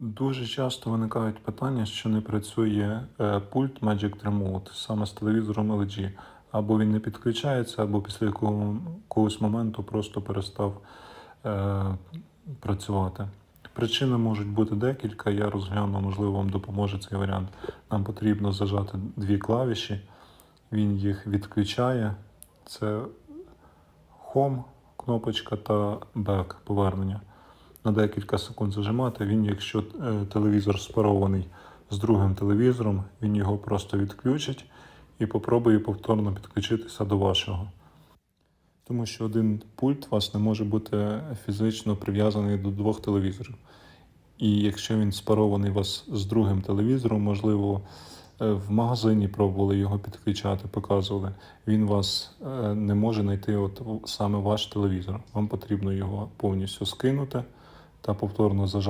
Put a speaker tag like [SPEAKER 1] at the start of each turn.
[SPEAKER 1] Дуже часто виникають питання, що не працює е, пульт Magic Remote саме з телевізором LG. Або він не підключається, або після якого- якогось моменту просто перестав е, працювати. Причин можуть бути декілька. Я розгляну, можливо, вам допоможе цей варіант. Нам потрібно зажати дві клавіші, він їх відключає. Це Home кнопочка та Back повернення. На декілька секунд зажимати. Він, якщо е, телевізор спарований з другим телевізором, він його просто відключить і попробує повторно підключитися до вашого. Тому що один пульт у вас не може бути фізично прив'язаний до двох телевізорів. І якщо він спарований у вас з другим телевізором, можливо, е, в магазині пробували його підключати, показували, він вас е, не може знайти от саме ваш телевізор. Вам потрібно його повністю скинути та повторно зажати.